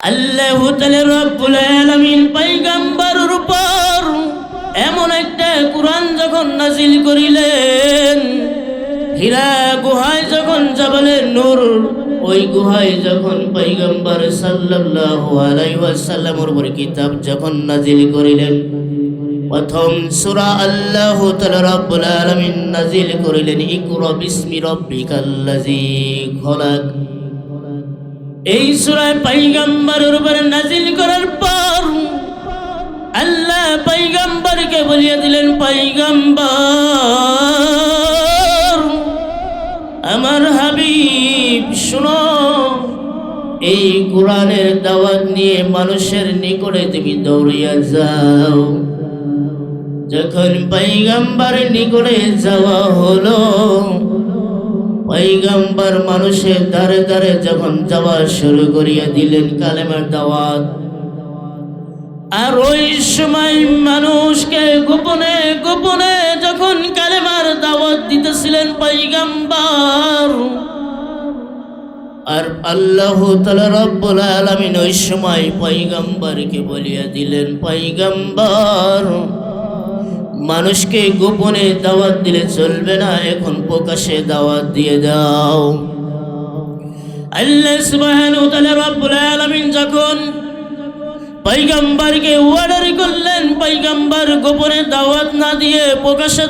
আল্লাহ রব্বুল আলামিন পয়গম্বরের উপর এমন একটা কোরআন যখন নাজিল করিলেন, হীরা গুহায় যখন যাবলের নূর, ওই গুহায় যখন পয়গম্বর সাল্লাল্লাহু আলাইহি ওয়াসাল্লামের কিতাব যখন নাজিল করিলেন, প্রথম সূরা আল্লাহ তাআলা রব্বুল আলামিন নাজিল করিলেন, ইকরা বিসমি রাব্বিকাল্লাযী এই সুরায় পাইগাম্বারের উপরে নাজিল করার পর আল্লাহ পাইগাম্বারকে বলিয়ে দিলেন পাইগাম্বার আমার হাবিব, শুনো, এই কোরআনের দাওয়াত নিয়ে মানুষের নিকটে তুমি দৌড়িয়া যাও। যখন পাইগাম্বারের নিকটে যাওয়া হলো পৈগম্বর মানুষের দারে দারে যখন যাওয়া শুরু করিয়া দিলেন কালেমার দাওয়াত। আর ওই সময় মানুষকে গোপনে গোপনে যখন কালেমার দাওয়াত দিতেছিলেন পৈগম্বর আর আল্লাহ তালা রব্বুল আলমিন ওই সময় পৈগম্বরকে বলিয়া দিলেন পৈগম্বর মানুষকে গোপনে দাওয়াত দিলে চলবে না, এখন প্রকাশে দাওয়াত দিয়ে দাও। আলামিন যখন পয়গম্বরকে অর্ডার করলেন, পয়গম্বর গোপনে দাওয়াত না দিয়ে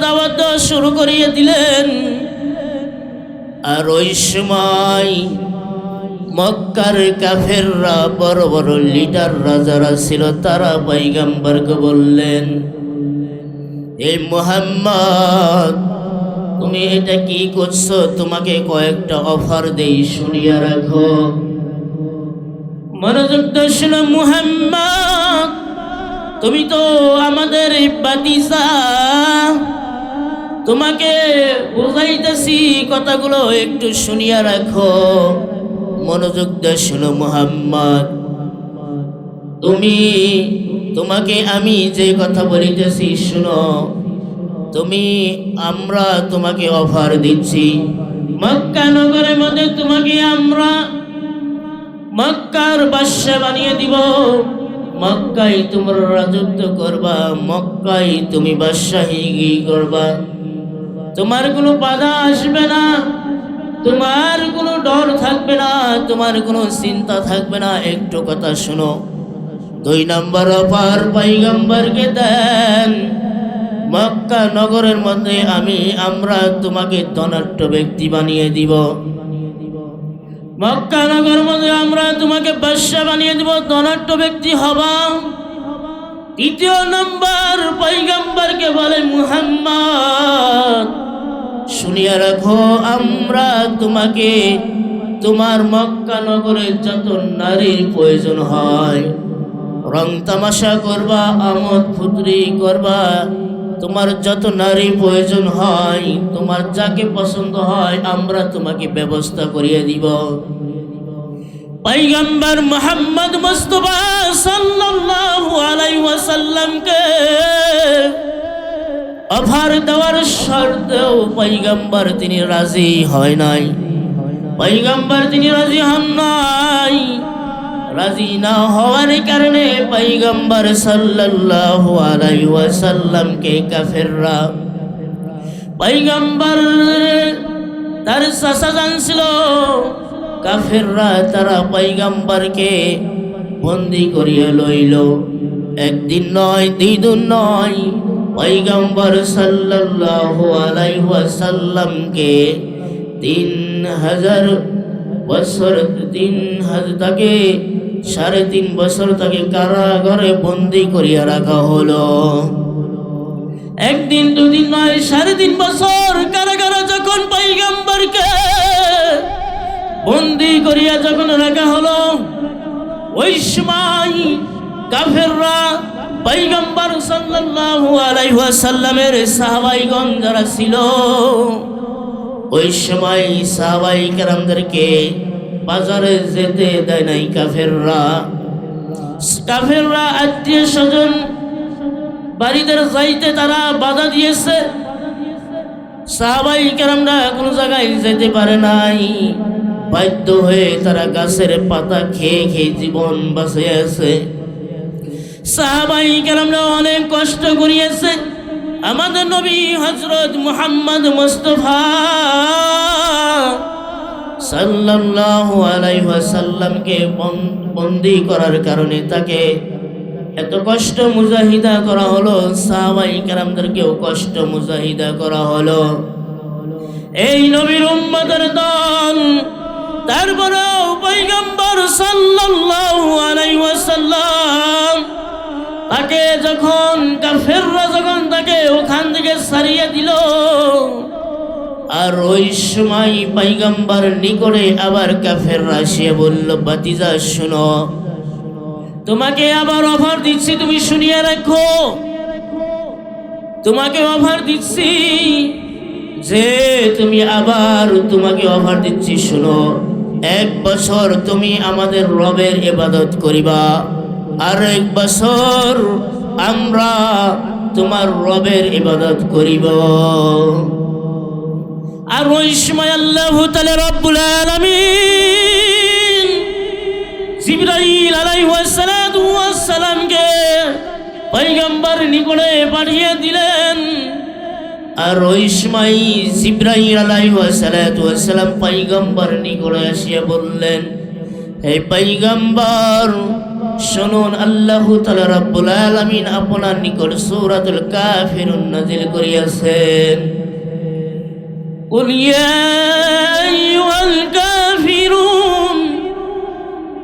দাওয়াত দেওয়া শুরু করিয়ে দিলেন। আর মক্কার কাফেররা, বড় বড় লিডাররা যারা ছিল, তারা পয়গম্বরকে বললেন এই মোহাম্মদ, তুমি এটা কি করছ? তোমাকে কয়েকটা অফার দেই, শুনিয়া রাখো। মনোযোগ দর্শন মুহাম্মদ, তুমি তো আমাদের তোমাকে বুঝাইতেছি, কথাগুলো একটু শুনিয়া রাখো। মনোযোগ দর্শন মুহাম্মদ, তুমি তোমাকে আমি যে কথা বলিতেছি, শুনো। তুমি, আমরা তোমাকে অফার দিচ্ছি। মক্কা নগরের মধ্যে তোমাকে আমরা মক্কার বাদশা বানিয়ে দিব। মক্কাই তোমরা রাজত্ব করবা মক্কাই তুমি বাদশাহী করবা। তোমার কোনো বাধা আসবে না, তোমার কোনো ডর থাকবে না, তোমার কোনো চিন্তা থাকবে না। একটু কথা শোনো। দুই নম্বর অপার পাইগম্বরকে দেন। মক্কা নগরের মধ্যে আমি, আমরা তোমাকে ধনাট্য ব্যক্তি বানিয়ে দিব। মক্কা নগর মধ্যে আমরা তোমাকে বাদশা বানিয়ে দিব ধনাট্য ব্যক্তি হবা। তৃতীয় নম্বর পৈগম্বরকে বলে মুহাম্মদ, শুনিয়া রাখো, আমরা তোমাকে, তোমার মক্কা নগরের যত নারীর প্রয়োজন হয় রং তামাশা করবা, আমোদ ফুতরি করবা। তোমার যত নারী প্রয়োজন হয়, তোমার যাকে পছন্দ হয়, আমরা তোমাকে ব্যবস্থা করিয়ে দিব। পৈগম্বর মোহাম্মদ মুস্তফা সাল্লাল্লাহু আলাইহি ওয়াসাল্লামকে অফার দেওয়ার শর্তেও পৈগম্বর তিনি রাজি হয় নাই। পৈগম্বর তিনি রাজি হন নাই। রাজি না হওয়ার কারণে পৈগম্বর সাল্লাল্লাহু আলাইহি কাফেররা পৈগম্বর তার চাচা জানছিল কাফেররা তারা পৈগম্বরকে বন্দি করিয়া লইল। একদিন নয় দুই দিন নয় পৈগম্বর সাল্লাল্লাহু আলাইহি ওয়াসাল্লামকে তিন হাজার বছর, তিন হাজার তাকে সাড়ে তিন বছর তাকে কারাগারে বন্দি করিয়া রাখা হলো। একদিন, দুদিন নয়, সাড়ে তিন বছর কারাগারে যখন পৈগম্বরকে বন্দি করিয়া যখন রাখা হলো, ওই সময় কাফেররা পৈগম্বর সাল্লাল্লাহু আলাইহি ওয়াসাল্লামের সাহাবাইগণ যারা ছিল, ওই সময় সাহাবাই কেরামদেরকে বাজারে যেতে দেয় নাই কাফেররা। কাফেররা আত্মীয় স্বজন বাড়িতে যাইতে তারা বাধা দিয়েছে। সাহাবাই কেরামরা কোনো জায়গায় যেতে পারে নাই। বাধ্য হয়ে তারা গাছের পাতা খেয়ে খেয়ে জীবন বাঁচে আছে সাহাবাই কেরামরা অনেক কষ্ট করিয়েছে। আমাদের নবী হজরত মুহাম্মদ মুস্তফা ওয়াসাল্লামকে বন- বন্দি করার কারণে তাকে এত কষ্ট মুজাহিদা করা হলো, সাহাবাই কারামদেরকেও কষ্ট মুজাহিদা করা হলো। এই নবীর উম্মতের দল তারপরেও পৈগম্বর সাল্লাল্লাহু আলাইহি ওয়াসাল্লাম তাকে যখন কাফেররা যখন তাকে ওখান থেকে সারিয়ে দিল আর ওই সময় পাইগাম্বার নিকটে আবার কাফেররা আসিয়া বলল, বাতিজা, শুনো। তোমাকে আবার অফার দিচ্ছি, তুমি শুনিয়ে রাখো। তোমাকে অফার দিচ্ছি যে, তুমি আবার তোমাকে অফার দিচ্ছি, শুনো। এক বছর তুমি আমাদের রবের ইবাদত করিবা, আর এক বছর আমরা তোমার রবের ইবাদত করিব। আর ওই সময় আল্লাহ তাআলা রব্বুল আলামিন জিবরাইল আলাইহিসসালাতু ওয়াসসালামকে পয়গম্বর নিকটে পাঠিয়ে দিলেন। আর ওই সময় জিব্রাহিম আলাইসালাম পাইগম্বর নিকটে আসিয়া বললেন, হে পাইগম্বর শুনুন আল্লাহ তাআলা রাব্বুল আলামিন আপনার নিকট সূরাতুল কাফিরুন নাজিল করিয়াছেন। قل يا أيها الكافرون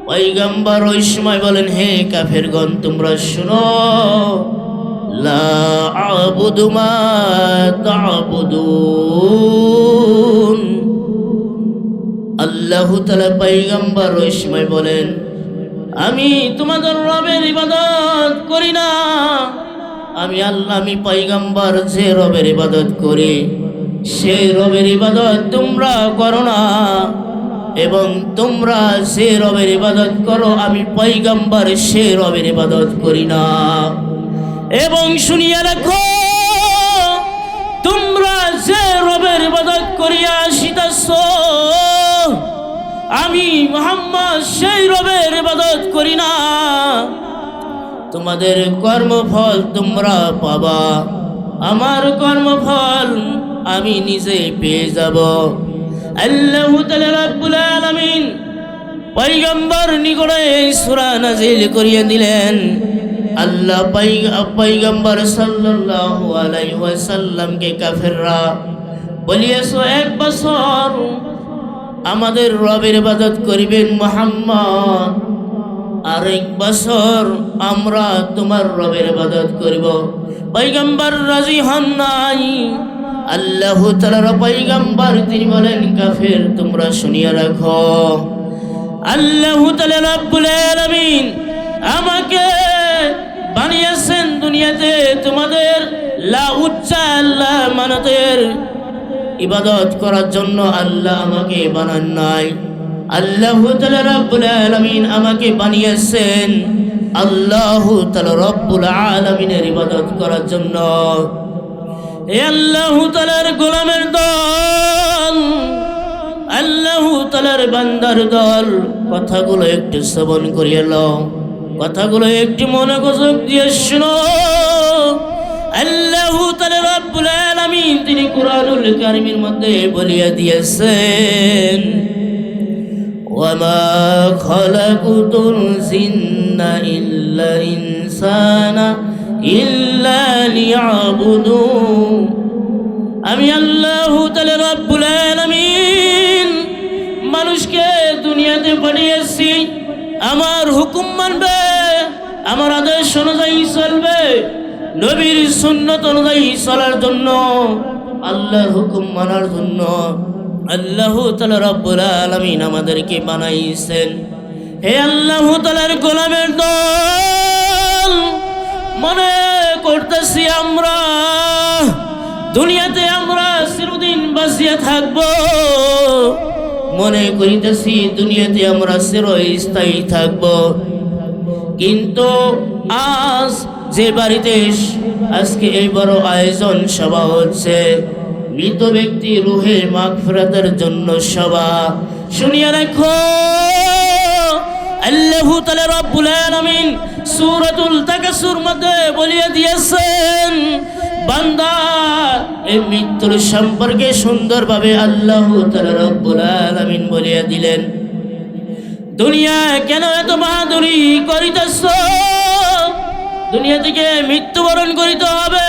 পয়গম্বর ওই সময় বলেন হে কাফেরগণ তোমরা শুনো লা আবুদু মা তা'বুদুন আল্লাহ তাআলা পয়গম্বর ওই সময় বলেন আমি তোমাদের রবের ইবাদত করি না আমি আল্লাহ আমি পয়গম্বর যে রবের ইবাদত করি সেই রবের ইবাদত তোমরা করো না। এবং তোমরা সে রবের ইবাদত করো, আমি পৈগম্বর সে রবের ইবাদত করি না। এবং শুনিয়া রাখো, তোমরা যে রবের ইবাদত করিয়া আসিতেছ, আমি মোহাম্মদ সেই রবের ইবাদত করি না। তোমাদের কর্মফল তোমরা পাবা, আমার কর্মফল আমি নিজে পেয়ে যাব। আল্লাহ রাব্বুল আলামিন পয়গম্বর নিকটে এই সূরা নাজিল করিয়ে দিলেন। আল্লাহ পয়গম্বর সাল্লাল্লাহু আলাইহি ওয়াসাল্লামকে কাফেররা বলিয়েছো এক বছর আমাদের রবের ইবাদত করিবেন মুহাম্মদ, আর এক বছর আমরা তোমার রবের ইবাদত করিব। পয়গম্বর রাজি হন নাই। আল্লাহ তালার পৈগম্বর তিনি বলেন, কাফের, তোমরা শুনিয়া রাখো। আল্লাহ আলামিন আমাকে বানিয়েছেন দুনিয়াতে তোমাদের লা উচ্চা আল্লাহ মানতের ইবাদত করার জন্য আল্লাহ আমাকে বানান নাই। আল্লাহ রাব্বুল আলামিন আমাকে বানিয়েছেন আল্লাহ তালা রব্বুল আলামিনের ইবাদত করার জন্য। এ আল্লাহ তালার গোলামের দল আল্লাহ তালার বান্দার দল কথাগুলো একটু শ্রবণ করিয়ে লও কথাগুলো একটু মনে গজব দিয়ে শুনো আল্লাহ তালা রব্বুল আলামিন তিনি কোরআনুল কারিমের মধ্যে বলিয়া দিয়েছেন وما خلقت الجن إلا إنسانا إلا ليعبدون আমি আল্লাহ মানুষকে দুনিয়াতে পাঠিয়েছি। আমার হুকুম মানবে, আমার আদেশ অনুযায়ী চলবে, নবীর সুন্নত অনুযায়ী চলার জন্য, আল্লাহর হুকুম মানার জন্য আল্লাহ রব্বুল আলমিন আমাদেরকে বানাইছেন। হে আল্লাহ তালার গোলামের দল! মনে করতেছি আমরা, দুনিয়াতে আমরা চিরদিন বাঁচিয়ে থাকব। মনে করিতেছি দুনিয়াতে আমরা চিরস্থায়ী থাকব। কিন্তু আজ যে বাড়িতে আজকে এই বড় আয়োজন সভা হচ্ছে। মৃত ব্যক্তি রুহে মাগফিরাতের জন্য সভা। শুনিয়া রাখো, আল্লাহ তাআলা রব্বুল আলামিন সূরাতুল তাকাসুর মধ্যে বলিয়ে দিয়েছেন, বান্দা, এই মৃত্যুর সম্পর্কে সুন্দরভাবে আল্লাহ তাআলা রব্বুল আলামিন বলিয়ে দিলেন, দুনিয়া কেন এত বাহাদুরি করিতেছ? দুনিয়া থেকে মৃত্যুবরণ করিতে হবে।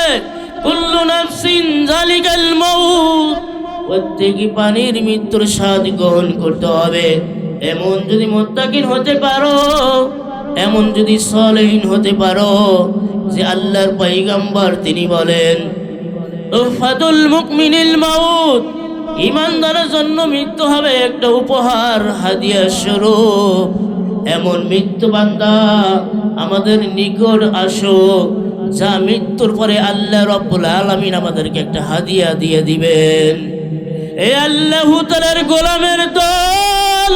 কুল্লু নাফসিন জালিকাল মাউত। প্রত্যেকই পানির মৃত্যুর স্বাদ গ্রহণ করতে হবে। এমন যদি মোত্তাকিন হতে পারো এমন যদি সলেহীন হতে পারো যে আল্লাহর পৈগম্বর তিনি বলেন উফাতুল মুকমিনিল মাউত ইমানদারের জন্য মৃত্যু হবে একটা উপহার, হাদিয়া স্বরূপ। এমন মৃত্যু বান্দা আমাদের নিকট আসো যা মৃত্যুর পরে আল্লাহ রব্বুল আলামিন আমাদেরকে একটা হাদিয়া দিয়ে দিবেন। এ আল্লাহ তাআলার গোলামের দল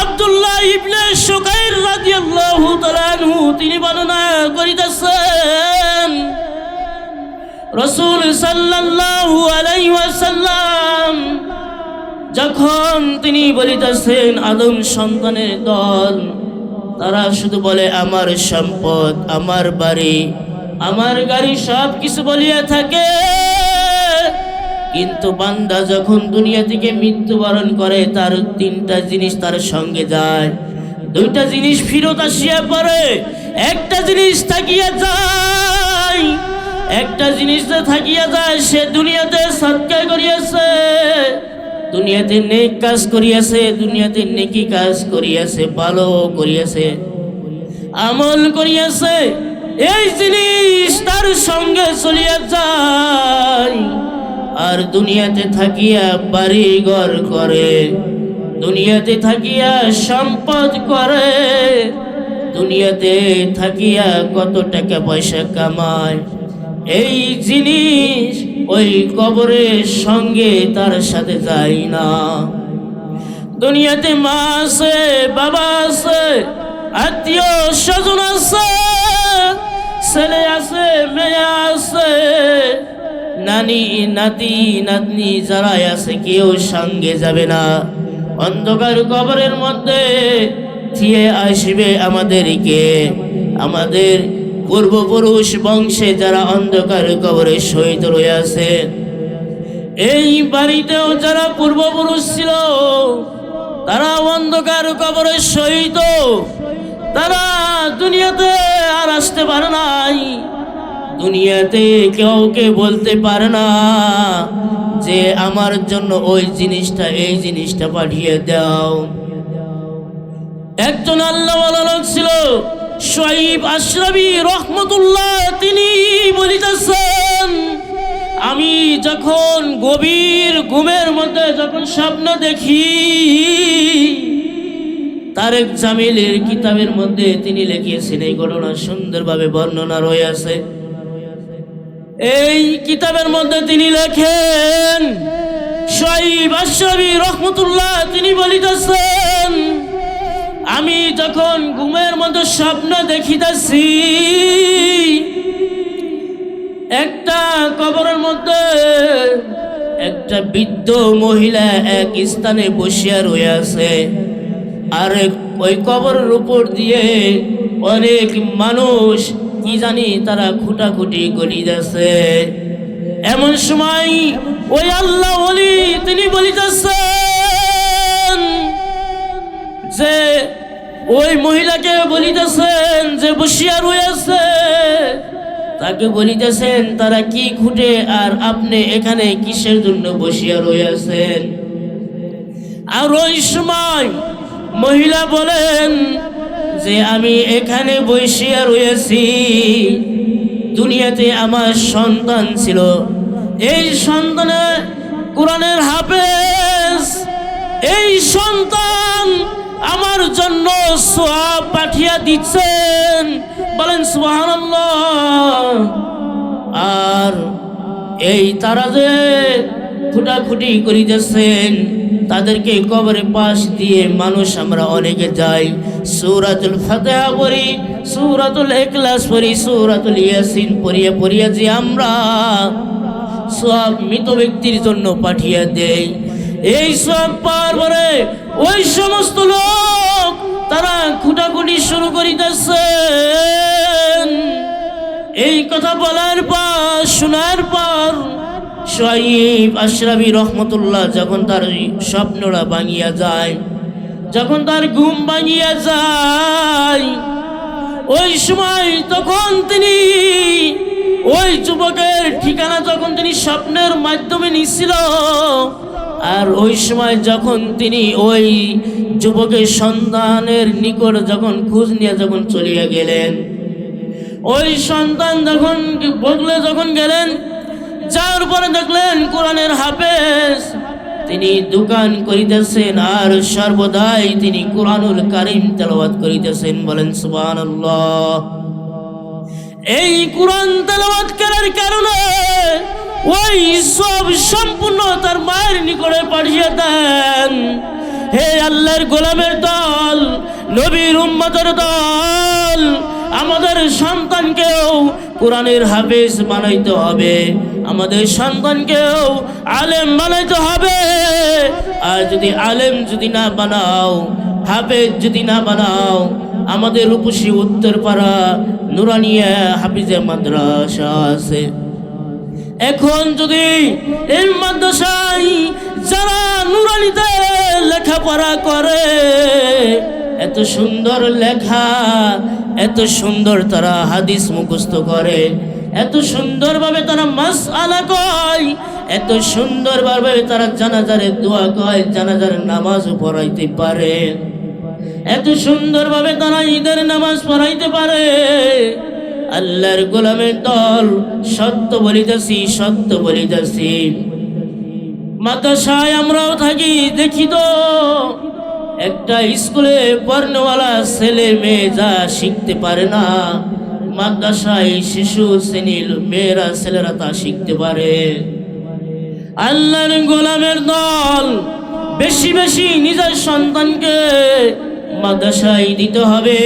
আব্দুল্লাহ ইবনে সুকাইর রাদিয়াল্লাহু তাআলা আনহু, তিনি বর্ণনা করিতেছেন, রসুল সাল্লাল্লাহু আলাইহি ওয়াসাল্লাম যখন তিনি বলিতেছেন, আদম সন্তানের দল, তারা শুধু বলে, আমার সম্পদ, আমার বাড়ি, আমার গাড়ি সব কিছু বলিয়া থাকে। কিন্তু বান্দা যখন দুনিয়া থেকে মৃত্যুবরণ করে, তার তিনটা জিনিস তার সঙ্গে যায়। দুইটা জিনিস ফিরত আসিয়া পড়ে, একটা জিনিস থাকিয়া যায়। একটা জিনিস থাকিয়া যায়, সে দুনিয়াতে সৎকার করিয়াছে, দুনিয়াতে নেক কাজ করিয়াছে, দুনিয়াতে নেকি কাজ করিয়াছে ভালো করিয়াছে, আমল করিয়াছে। এই জিনিস তার সঙ্গে চলিয়া যায়। আর দুনিয়াতে থাকিয়া বাড়ি ঘর করে। দুনিয়াতে থাকিয়া সম্পদ করে। দুনিয়াতে থাকিয়া কত টাকা পয়সা কামায়। এই জিনিস ওই কবরের সঙ্গে তার সাথে যায় না। দুনিয়াতে মা আছে, বাবা আছে, আত্মীয় স্বজন আছে, ছেলে আছে, মেয়ে আছে। নানি, নাতি, নাতনি যারা আছে কেউ সঙ্গে যাবে না। অন্ধকার কবরের মধ্যে থিয়ে আসবে আমাদেরকে। আমাদের পূর্বপুরুষ বংশে যারা অন্ধকার কবরে শহীদ রয়েছে এই বাড়িতেও যারা পূর্বপুরুষ ছিল, তারা অন্ধকার কবরে শহীদ। তারা দুনিয়াতে আর আসতে পারে নাই। দুনিয়াতে কেউ কে বলতে পারে না যে আমার জন্য ওই জিনিসটা, এই জিনিসটা পাঠিয়ে দাও। একজন আল্লাহ লোক ছিল শহীব আশরাবি রহমতুল্লাহ, তিনি বলিতেছেন, আমি যখন গভীর ঘুমের মধ্যে যখন স্বপ্ন দেখি, তারেক জামিলের কিতাবের মধ্যে তিনি লিখিয়েছেন, এই ঘটনা সুন্দরভাবে বর্ণনা রয়েছে এই কিতাবের মধ্যে তিনি লেখেন রহমতুল্লাহ তিনি বলিতেছেন, আমি যখন ঘুমের মধ্যে স্বপ্ন দেখিতেছি, একটা কবরের মধ্যে একটা বৃদ্ধ মহিলা এক স্থানে বসিয়া রয়েছে আর ওই কবরের উপর দিয়ে অনেক মানুষ কি জানি তারা খুটাখুটি করিতেছে এমন সময় ওই আল্লাহ বলি তিনি বলিতেছেন যে, ওই মহিলাকে বলিতেছেন যে বসিয়া রয়েছে তাকে বলিতেছেন, তারা কি খুঁটে আর আপনি এখানে কিসের জন্য বসিয়া রয়েছেন আর ওই সময় মহিলা বলেন যে আমি এখানে বসিয়া রয়েছি, দুনিয়াতে আমার সন্তান ছিল। এই সন্তানে কোরআনের হাফেজ, এই সন্তান আমার জন্য সোয়াব পাঠিয়ে দিচ্ছেন। বলেন, সুবহানাল্লাহ। আর এই তারা যে খুটাখুটি করিতেছেন, তাদেরকে কবরে পাশ দিয়ে মানুষ আমরা অনেকে যাই। সূরাতুল ফাতিহা পড়ি, সূরাতুল ইখলাস পড়ি, সূরাতুল ইয়াসিন পড়িয়ে পড়িয়ে যে আমরা সব মৃত ব্যক্তির জন্য পাঠিয়ে দেই। এই সব পরে ওই সমস্ত লোক তারা খুঁটাখুটি শুরু করিতেছে এই কথা বলার পর, শোনার পর শহীদ আশরাফি রহমতুল্লাহ যখন তার স্বপ্নরা ভাঙিয়া যায়, যখন তার ঘুম ভাঙিয়া যায়, ওই সময় তখন তিনি ওই যুবকের ঠিকানা যখন তিনি স্বপ্নের মাধ্যমে নিছিল, আর ওই সময় যখন তিনি ওই যুবকের সন্তানের নিকট যখন খোঁজ নিয়ে যখন চলিয়া গেলেন, ওই সন্তান যখন বদলে যখন গেলেন যাওয়ার পরে দেখলেন কোরআনের হাফেজ। তিনি দোকান করিতেছেন আর সর্বদাই তিনি কোরআনুল কারিম তেলাওয়াত করিতেছেন। বলেন, সুবহানাল্লাহ। এই কোরআন তেলাওয়াত করার কারণে ওই সব সম্পূর্ণ তার মায়ের নিকটে পাঠিয়ে দেন। হে আল্লাহর গোলামের দল, নবীর উম্মতের দল, আমাদের সন্তানকেও কোরআনের হাফেজ বানাইতে হবে। আমাদের সন্তানকেও আলেম বানাইতে হবে। আর যদি আলেম যদি না বানাও, হাফেজ যদি না বানাও, আমাদের রূপসী উত্তরপাড়া নুরানিয়া হাফিজে মাদ্রাসা আছে। এখন যদি এই মাদ্রাসায় যারা নুরানিতে লেখাপড়া করে এত সুন্দর লেখা, এত সুন্দর তারা হাদিস মুখস্থ করে, এত সুন্দরভাবে তারা মাস আলা কয়, এত সুন্দরভাবে তারা জানাজারে দোয়া কয়, জানাজারে নামাজ পড়াইতে পারে। এত সুন্দরভাবে তারা ঈদের নামাজ পড়াইতে পারে। আল্লাহর গোলামের দল সত্য বলিতেছি সত্য বলিতেছি। মাদ্রাসায় আমরাও থাকি, দেখি তো। একটা স্কুলে পড়নেওয়ালা ছেলে মেয়ে যা শিখতে পারে না, মাদ্রাসায় শিশু, শ্রেণির মেয়েরা, ছেলেরা তা শিখতে পারে। আল্লাহর গোলামের দল বেশি বেশি নিজের সন্তানকে মাদ্রাসায় দিতে হবে।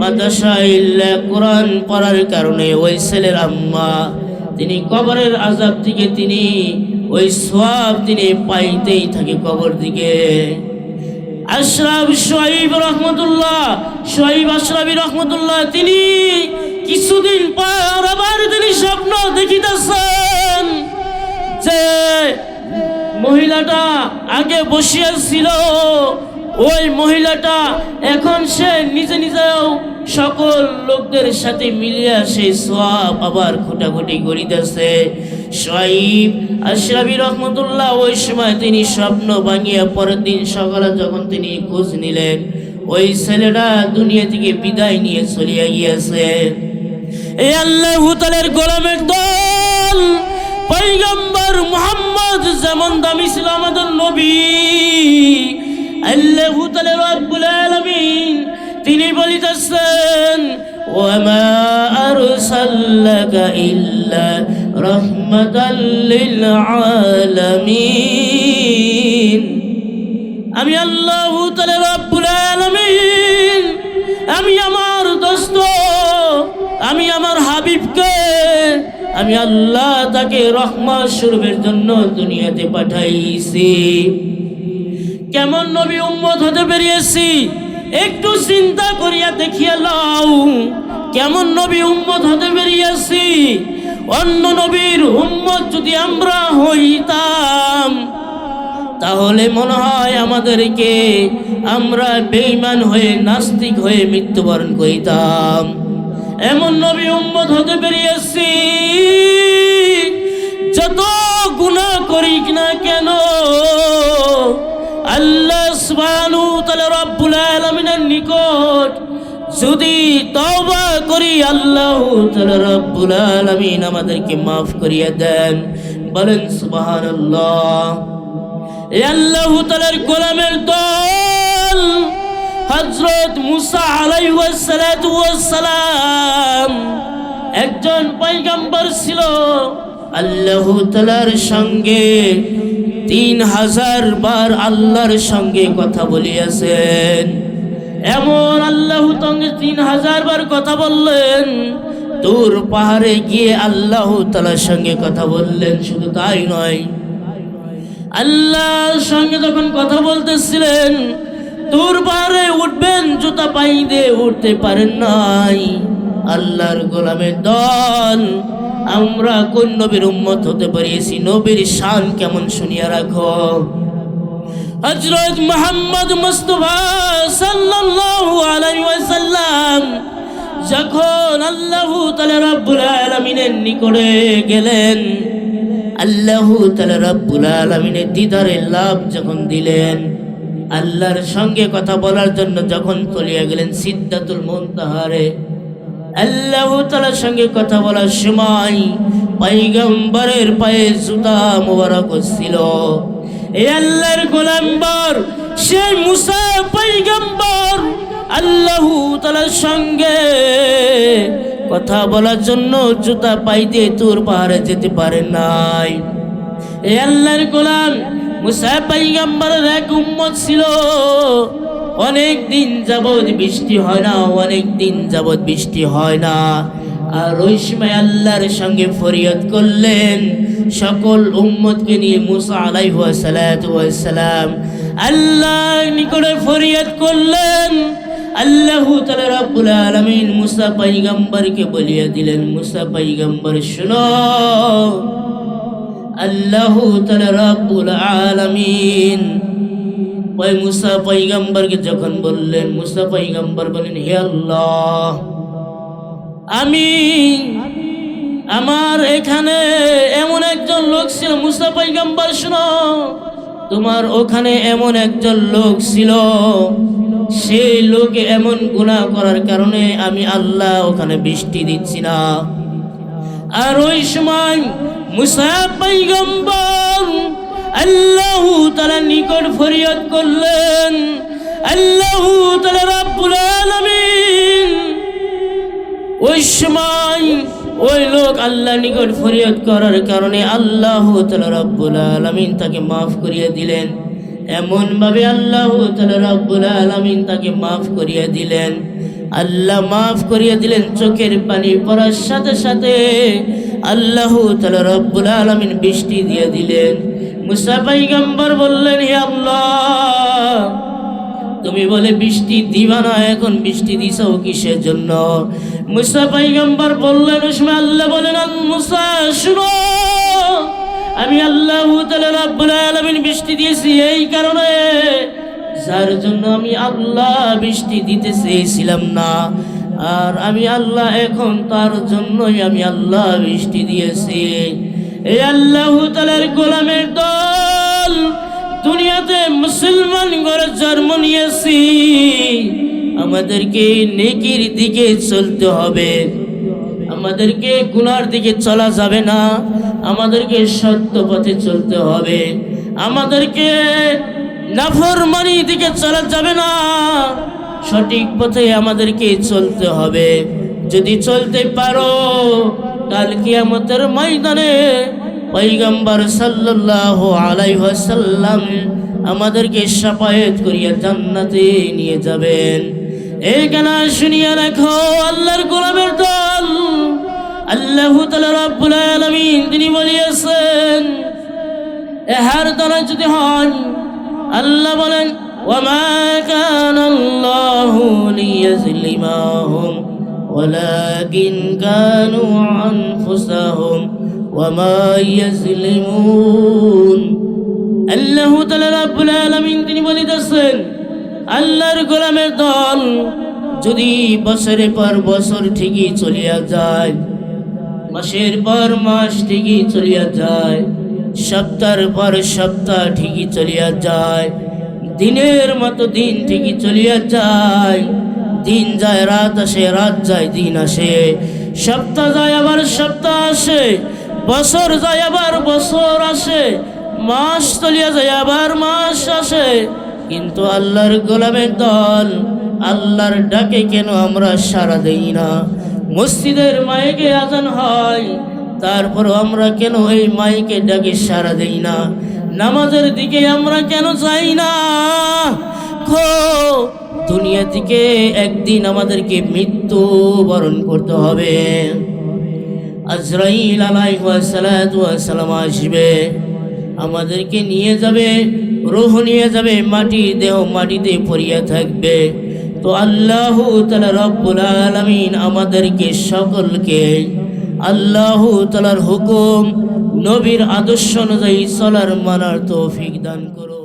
মাদ্রাসায় কোরআন পড়ার কারণে ওই ছেলের আম্মা, তিনি কবরের আজাব থেকে তিনি ওই সব তিনি পাইতেই থাকে কবর দিকে। আশরাফ শহীব রহমতুল্লাহ শহীব আশরাফি রহমতুল্লাহ, তিনি কিছুদিন পর আবার তিনি স্বপ্ন দেখিতেছেন যে মহিলাটা আগে বসিয়াছিল ওই মহিলাটা এখন সে নিজে নিজেও সকল লোকদের সাথে মিলিয়া সে সব আবার খুঁটাখুটি করিতেছে। শহীদ আশরাফি রহমতুল্লাহ ওই সময় তিনি স্বপ্ন ভাঙিয়া পরের দিন সকালে যখন তিনি খোঁজ নিলেন, ওই ছেলেটা দুনিয়া থেকে বিদায় নিয়ে চলিয়া গিয়েছে। এই আল্লাহ তালের গোলামের দল যেমন দামি ছিল আমাদের নবী আল্লাহ তালের রব্বুল আলামিন, তিনি বলিতেছেন, ওয়ামা আরসালনাকা ইল্লা রাহমাতাল লিল আমি আল্লাহ তাআলা রব্বুল আমি আমার দোস্ত, আমি আমার হাবিবকে, আমি আল্লাহ তাকে রহমত স্বরূপের জন্য দুনিয়াতে পাঠাইছি। কেমন নবী উম্মত হতে পেরিয়েছি একটু চিন্তা করিয়া দেখিয়া লাও। কেমন নবী উম্মত হতে পেরিয়েছি অন্য নবীর উম্মত যদি আমরা হইতাম, তাহলে মনে হয় আমাদেরকে আমরা বেঈমান হয়ে নাস্তিক হয়ে মৃত্যুবরণ করিতাম। এমন নবী উম্মত হতে পেরিয়েছি যত গুনাহ করি না কেন আল্লাহ আলামিনের নিকট যদি আলামিন আমাদেরকে maaf করিয়া দেন। বলেন সুবহানাল্লাহ। আল্লাহ গোলামের মুসা আলাইসালাম একজন পয়গম্বর ছিল। আল্লাহ সঙ্গে তিন হাজার বার আল্লাহর সঙ্গে কথা বলিয়াছেন। এমন আল্লাহ তিন হাজার বার কথা বললেন, দূর পাহাড়ে গিয়ে আল্লাহ তালার সঙ্গে কথা বললেন, শুধু তাই নয়। আল্লাহর সঙ্গে যখন কথা বলতেছিলেন তোর পাহাড়ে উঠবেন, জুতা পাই দিয়ে উঠতে পারেন নাই। আল্লাহর গোলামের দল আমরা কোন নবীর উম্মত হতে পারিয়েছি নবীর শান কেমন শুনিয়া রাখো। হজরত মোহাম্মদ মুস্তফা সাল্লাল্লাহু আলাইহি ওয়াসাল্লাম যখন আল্লাহ তাআলা রাব্বুল আলামিনের নিকটে গেলেন, আল্লাহ তাআলা রাব্বুল আলামিনের দিদারের লাভ যখন দিলেন, আল্লাহর সঙ্গে কথা বলার জন্য যখন চলিয়া গেলেন সিদ্ধাতুল মুনতাহারে আল্লাহ তাআলার সঙ্গে কথা বলার সময় পাইগম্বরের পায়ে জুতা মোবারক ছিল। এই আল্লাহর গোলাম্বর, সে মুসা পাইগম্বর আল্লাহ তাআলার সঙ্গে কথা বলার জন্য জুতা পাইতে তোর পাহাড়ে যেতে পারে নাই। এই আল্লাহর গোলাম মুসা পাইগম্বরের এক উম্মত ছিল। অনেক দিন যাবৎ বৃষ্টি হয় না, অনেক দিন যাবৎ বৃষ্টি হয় না। আর ওই আল্লাহর সঙ্গে ফরিয়াদ করলেন সকল উম্মতকে নিয়ে মুসা আলাইহাসালাম আল্লাহ নিকটে ফরিয়াদ করলেন। আল্লাহ তাআলা রাব্বুল আলামিন মুসা পয়গম্বরকে বলিয়া দিলেন, মুসা পয়গম্বর, শুনো। আল্লাহ তাআলা রাব্বুল আলামিন ওই মুসা পৈগম্বরকে যখন বললেন, মুসা পৈগম্বর বলেন হে আল্লাহ, আমি আমার এখানে এমন একজন লোক ছিল, মুসা পৈগম্বর শোনো, তোমার ওখানে এমন একজন লোক ছিল, সেই লোক এমন গুনাহ করার কারণে আমি আল্লাহ ওখানে বৃষ্টি দিচ্ছি না। আর ওই সময় মুসা পৈগম্বর আল্লাহ তারা নিকট ফরিয়াদ করলেন। আল্লাহ তারা রাব্বুল আলামিন ওই সময় ওই লোক আল্লাহ নিকট ফরিয়াদ করার কারণে আল্লাহ তালা রাব্বুল আলামিন তাকে মাফ করিয়ে দিলেন। এমন ভাবে আল্লাহ তালা রাব্বুল আলামিন তাকে মাফ করিয়ে দিলেন। আল্লাহ মাফ করিয়ে দিলেন চোখের পানি পড়ার সাথে সাথে আল্লাহ তালা রব্বুল আলামিন বৃষ্টি দিয়ে দিলেন। মুসা পাইগাম্বর বললেন, হে আল্লাহ, তুমি বলে বৃষ্টি দিবা না, এখন বৃষ্টি দিছাও কিসের জন্য? মুসা পাইগাম্বর বললেন, উসমা আল্লাহ বলেন মুসা, শুনো, আমি আল্লাহ রাব্বুল আলামিন বৃষ্টি দিয়েছি এই কারণে, যার জন্য আমি আল্লাহ বৃষ্টি দিতে চেয়েছিলাম না, আর আমি আল্লাহ এখন তার জন্যই আমি আল্লাহ বৃষ্টি দিয়েছি। এই আল্লাহ গোলামের দল, দুনিয়াতে মুসলমান ঘরে জন্ম নিয়েছি। আমাদেরকে নেকির দিকে চলতে হবে। আমাদেরকে গুনার দিকে চলা যাবে না। আমাদেরকে সত্য পথে চলতে হবে। আমাদেরকে নাফরমানি দিকে চলা যাবে না। সঠিক পথে আমাদেরকে চলতে হবে। যদি চলতে পারো কাল কিয়ামতের ময়দানে পৈগম্বর সাল্লাহ আলাইসাল্লাম আমাদেরকে সাপায়ত করিয়া জান্নাতে নিয়ে যাবেন। আল্লাহর আল্লাহ বলিয়াছেন এহার যদি হন, আল্লাহ বলেন ولكن كانوا أنفسهم وما يظلمون আল্লাহ তাআলা রাব্বুল আলামিন তিনি বলিতেছেন আল্লাহর গোলামের দল যদি বছরের পর বছর ঠিকই চলিয়া যায় মাসের পর মাস ঠিকই চলিয়া যায় সপ্তাহের পর সপ্তাহ ঠিকই চলিয়া যায় দিনের মতো দিন ঠিকই চলিয়া যায় দিন যায়, রাত আসে, রাত যায়, দিন আসে। সপ্তাহ যায়, আবার সপ্তাহ আসে। বছর যায়, আবার বছর আসে। মাস চলিয়া যায়, আবার মাস আসে। কিন্তু আল্লাহর গোলামের দল, আল্লাহর ডাকে কেন আমরা সারা দেই না? মসজিদের মাইকে আজান হয় তারপর আমরা কেন এই মাইকে ডাকে সারা দেই না? নামাজের দিকে আমরা কেন যাই না? খো দুনিয়া থেকে একদিন আমাদেরকে মৃত্যু বরণ করতে হবে। আজরাইল আলাইহিসসালাম আসবে। আমাদেরকে নিয়ে যাবে, রোহ নিয়ে যাবে, মাটি, দেহ মাটিতে পড়িয়া থাকবে। তো আল্লাহ তালা রব্বুল আলমিন আমাদেরকে সকলকে আল্লাহ তালার হুকুম, নবীর আদর্শ অনুযায়ী চলার মানার তৌফিক দান করো